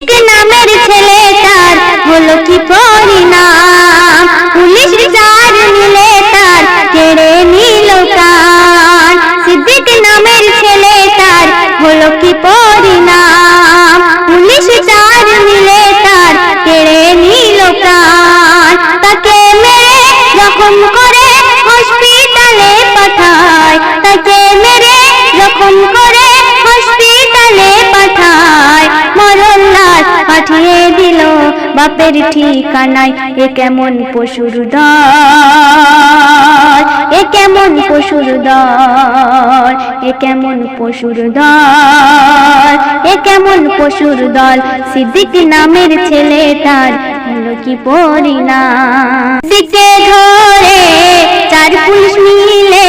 নামের ছেলেটার হলো কি পরিণাম? বাপের ঠিকানায়, এ কেমন পশুর দল? এ কেমন পশুর দল? এ কেমন পশুর দল? এ কেমন পশুর দল? সিদ্দিক নামের ছেলেটার হলো কি পরিণাম? সিকে ধরে চার পুলিশ মিলে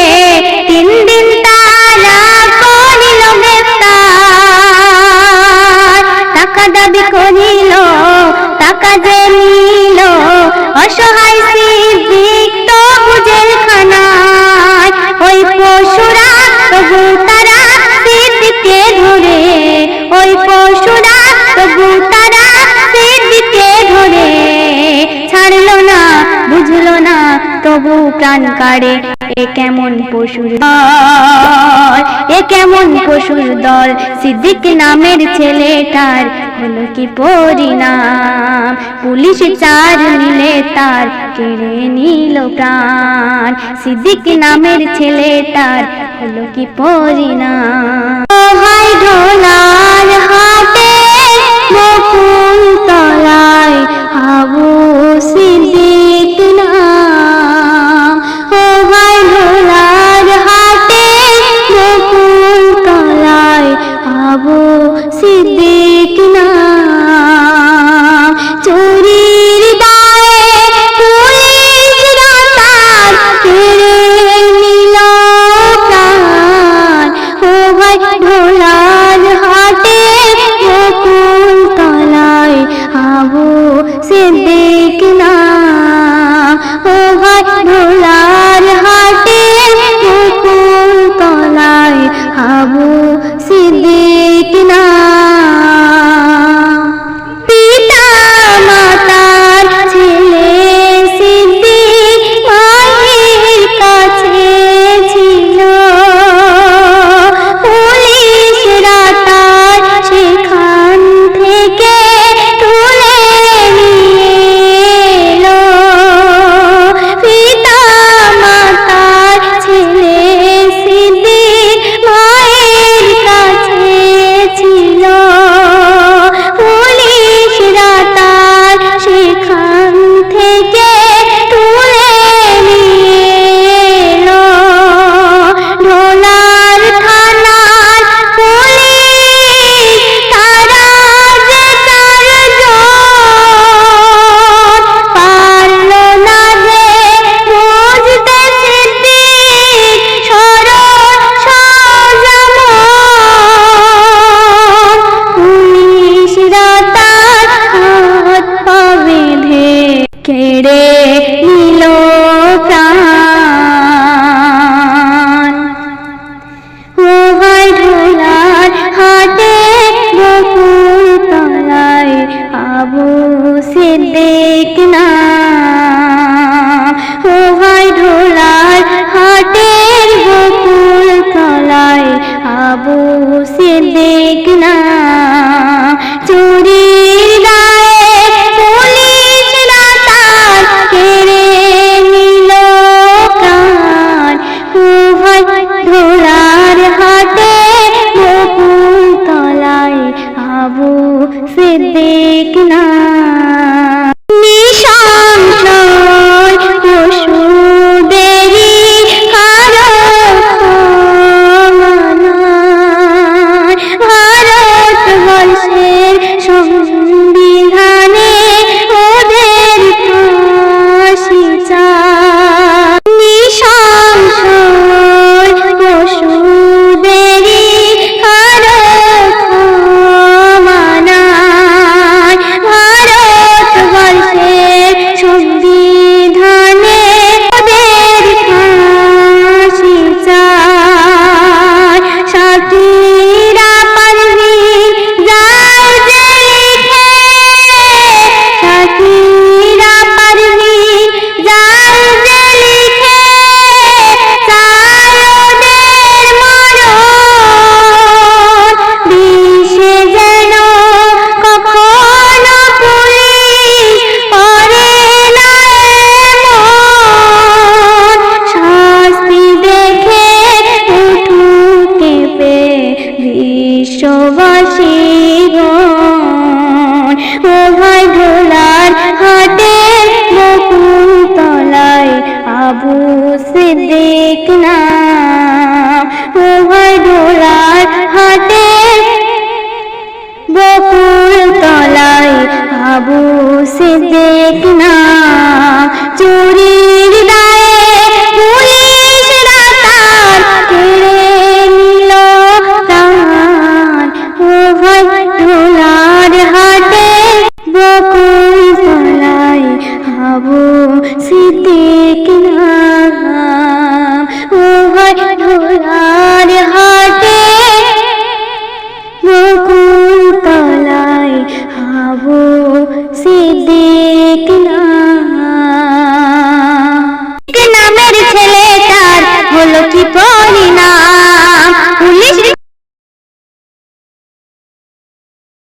তিন দিন তারা করিল গ্রেফতার টাকা দাবি করিল টাকা নিল। অসহায় সিদ্দিক তো বুঝের খানায়। ওই পশুরা তবু তারা সিদ্দিককে ধরে। ওই পশুরা তবু তারা সিদ্দিককে ধরে। ছাড়লো না, বুঝলো না, তবু প্রাণ কাড়ে। এ কেমন পশুর এ কেমন পশুর দল? সিদ্দিক নামের ছেলেটার হলো কি পরিণাম। পুলিশ চার নিলে তার কেড়ে নিল প্রাণ। সিদ্দিক নামের ছেলেটার হলো কি পরিণাম। ভাই সিদ্দিক না চুরির গায়ে পুলিশ না তার কেড়ে নিল প্রাণ ও ভাই ঢোলার হাটে বকুল তলায় আবু সে না বকুল তলায় আবু সে দেখ না देखना।